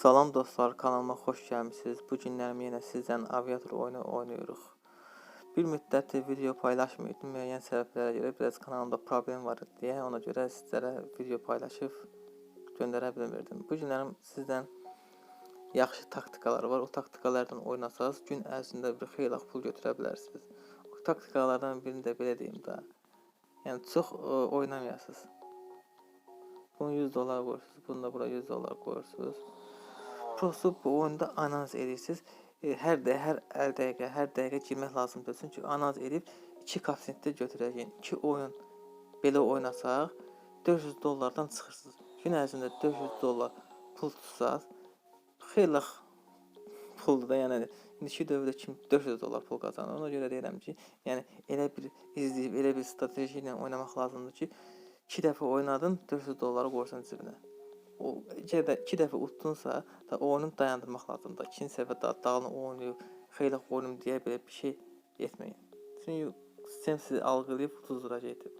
Salam dostlar, kanalıma xoş gəlmisiniz. Bu günlərim yenə sizdən aviator oyunu oynayırıq. Bir müddətdir video paylaşmıyordum. Müəyyən səbəblərə görə biraz kanalımda problem var deyə ona görə sizlərə video paylaşıb göndərə bilmirdim. Bu günlərim sizdən yaxşı taktikalar var. O taktikalardan oynasanız gün ərzində bir xeyli pul götürə bilərsiniz. O taktikalardan birini də belə deyim də. Yəni çox ə, oynamayasınız. Bunu 100 dolar qoyursunuz. Bunu da bura 100 dolar qoyursunuz. Prosto bu oyunda analiz edirsiniz. E, Hər də hər hər dəqiqə, hər dəqiqə girmək lazımdır. Çünki analiz edib 2 koeffisientdə götürəcəyin. 2 oyun belə oynasaq 400 dollardan çıxırsınız. Gün ərzində 400 dollar pul tutsaz xeyli puldur da, yəni indiki dövrdə kim 400 dollar pul qazanır. Ona görə deyirəm ki, yəni elə bir izləyib, elə bir strateji ilə oynamaq lazımdır ki, 2 dəfə oynadın, 400 dolları qoysan cibinə. O iki, də, iki dəfə utdunsa da oyunu dayandırmaq lazımdır. İkinci səfər da dağını oynayıb, xeyli oynayım deyə belə bir şey etməyin. Çünki sistem sizi algılayıb uduzduracaqdır.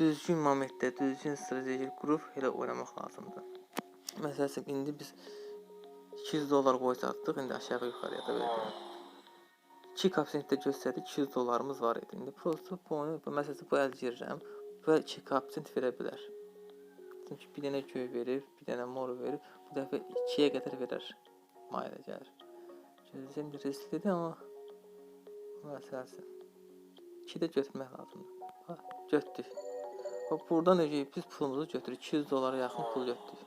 Düzgün momentdə, düzgün strateji qrup elə oynamaq lazımdır. Məsələn, indi biz 200 dollar qoysaqdıq, indi aşağı yuxarıya da deyim. 2 koeffisientdə göstərdi 200 dollarımız var idi. İndi prosto bu oyunu, məsələn bu əl girirəm. Bu 2 koeffisient verə bilər. Çünki bir dənə göy verir, bir dənə mor verir. Bu dəfə 2-yə qədər verər. Mayələ gəlir. Gözləyim risklidir amma məsələsi. 2 də götürmək lazımdır. Ha, götürdük. Bax buradan öcəyib biz pulumuzu götürürük. 200 dolara yaxın pul götürdük.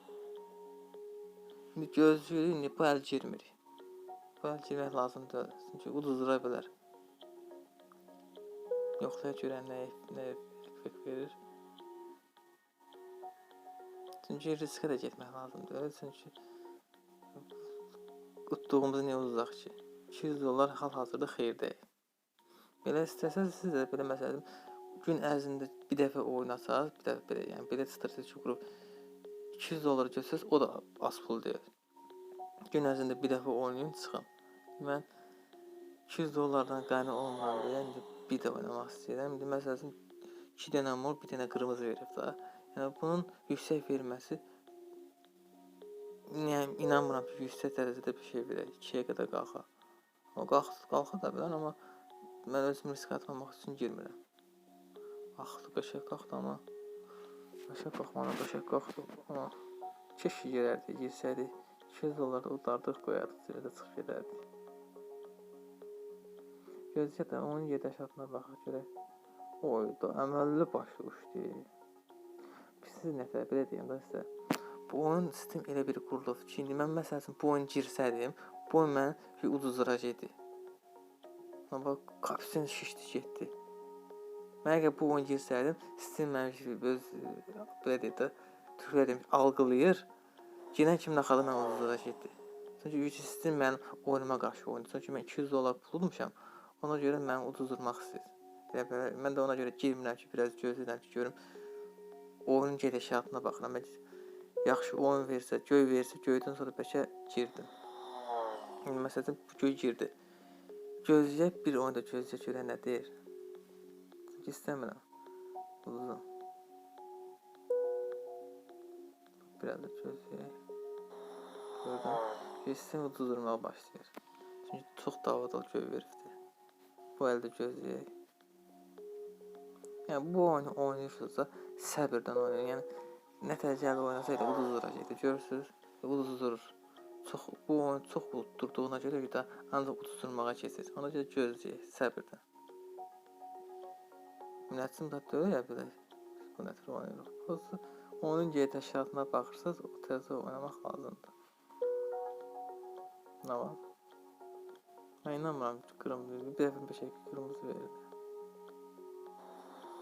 İndi gözləyirik, indi bu əl girmir. Bu əl girmək lazımdır. Çünki uduzdura bilər. Yoxlaya görə nə, nə verir. Çünki riskə də getmək lazımdır. Çünki utduğumuz niyə uzaq ki? 200 dollar hal-hazırda xeyir deyil. Belə istəsəz siz də belə məsələn gün ərzində bir dəfə oynasaz, bir dəfə belə, yəni belə strateji qrup 200 dollar götürsəz, o da az pul deyil. Gün ərzində bir dəfə oynayın, çıxın. Mən 200 dollardan qayna olmadan deyə indi bir də oynamaq istəyirəm. İndi məsələn 2 dənə mor, bir dənə qırmızı verib də. Yəni bunun yüksək verməsi yəni inanmıram ki, yüksək dərəcədə bir şey verər. 2-yə qədər qalxar. O qalx qalxa da bilər, amma mən özüm risk atmamaq üçün girmirəm. Axlı qəşəng qalxdı amma qəşəng qalxmanı qəşəng qalxdı amma keşke girərdi, girsəydi 200 dollar da udardıq, qoyardıq, cibə çıxıb gedərdik. Gözcə də onun yedəşatına baxaq görək. Oyda əməlli başlı uçdu. Siz nəfər belə deyim sizə. Bu oyun sistem elə bir qurulub ki, indi mən məsəl bu oyun girsədim, bu oyun məni uduzduracaqdı. Amma bax, kapsin şişdi getdi. Mən əgər bu oyun girsəydim, sistem məni öz belə deyək də, türklər demiş, algılayır. Girən kimi naxalı mən uduzduracaqdı. Çünki sistem mənim oyunuma qarşı oyundur. Çünki mən 200 dollar pulmuşam. Ona görə məni uduzdurmaq istəyir. Elə belə, mən də ona görə girmirəm ki, biraz gözləyirəm ki, görüm oyunun gedişatına baxıram. Yaxşı oyun versə, göy versə, göydən sonra bəlkə girdim. Məsələn bu göy girdi. Gözləyək bir oyunda gözləyək görə nə deyir. Çünki istəmirəm. Uzun. Biraz da gözləyək. Gördüm. Sistem uduzdurmağa başlayır. Çünki çox davadalı göy veribdi. Bu əldə gözləyək. Yəni bu oyunu oynayırsınızsa səbirdən oynayın. Yəni nə təcəli oynasaydı uduzduracaqdı. Görürsüz? Uduzdurur. Çox bu oyun çox udurduğuna görə də ancaq uduzdurmağa keçir. Ona görə gözləyək səbirdən. Münəccim də ya belə bu nətər oynayırıq. Prosta onun gedişatına baxırsınız, o təzə oynamaq lazımdır. Nə var? Mən inanmıram ki, qırmızı, bir dəfə bir şey qırmızı verir.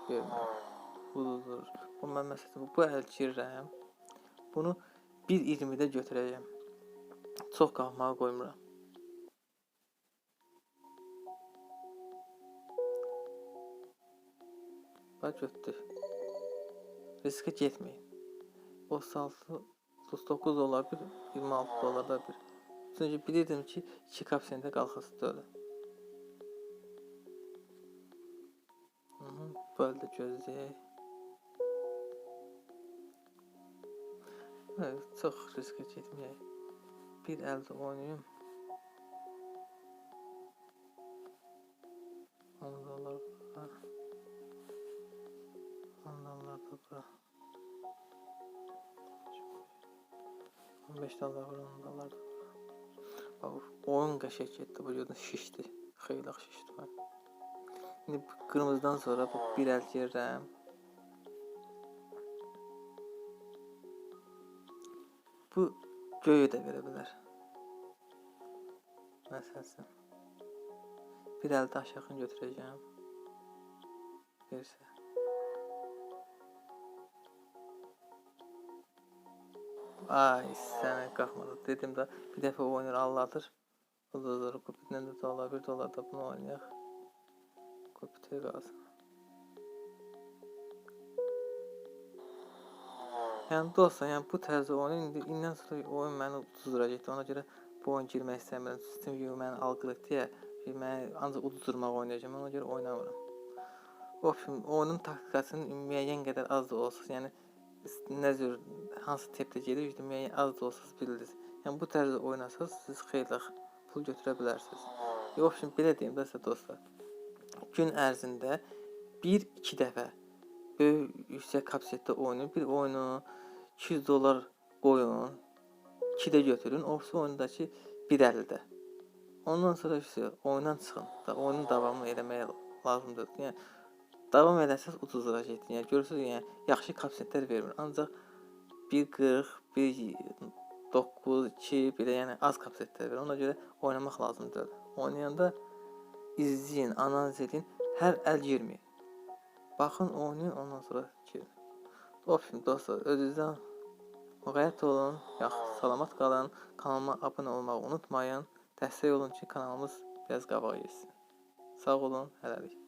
Vermir. Ududur. Bu mən məsələn bu əl girirəm. Bunu 1.20-də götürəcəm. Çox qalmağa qoymuram. Bax götür. Riskə getməyin. 36 39 dolar bir, 26 dolar da bir. Çünki bilirdim ki, 2 kapsiyində qalxası deyil. Böyle gözləyək. Çox riskə getməyək. bir elde oynayayım. 10 dolar bura. 10 dolar da bura. 15 dolar bura, 10 dolar da bura. Bak oyun getdi. Bu yerdən şişdi. Xeyli şişdi. Bak. Şimdi bu kırmızıdan sonra bu bir el girirəm. Bu göyü də verə bilər. Məsələn. Bir əldə aşağı götürəcəm. Versə. Ay sənə qalxmadı. Dedim də bir dəfə oynayır Allahdır. Ulduzları kupitlə də dolar, bir dolar da bunu oynayaq. Kupitə qalsın. Yəni dostlar, yəni bu tərzdə oyunu indi indən sonra oyun məni uduzduracaqdı. Ona görə bu oyun girmək istəmirəm. Sistem yox məni alqılayıb deyə mən ancaq uduzdurmaq oynayacağam. Ona görə oynamıram. Ofim oyunun taktikasının müəyyən qədər az da olsa, yəni nə cür hansı tipdə gedir, işte, az da olsa biliriz. Yəni bu tərzdə oynasanız siz xeyirli pul götürə bilərsiniz. Yox, şimdi belə deyim də dostlar. Gün ərzində 1-2 dəfə böyük yüksək kapasitətli oyunu, bir oyunu 200 dollar qoyun, 2 də götürün, orta oyundakı 1.50-də. Ondan sonra isə oyundan çıxın və oyunun davamını eləməyə lazımdır. Yəni davam edərsəz ucuzluğa getdin. Yəni görürsüz, yəni yaxşı kapsetlər vermir. Ancaq 1.40, 1.9, 2 belə yəni az kapsetlər verir. Ona görə oynamaq lazımdır. Oynayanda izləyin, analiz edin, hər əl girməyin. Baxın, oynayın, ondan sonra girin. Of, dostlar, özünüzdən müğəyyət olun, yaxşı, salamat qalın. Kanalıma abunə olmağı unutmayın. Dəstək olun ki, kanalımız biraz qabağa getsin. Sağ olun, hələlik.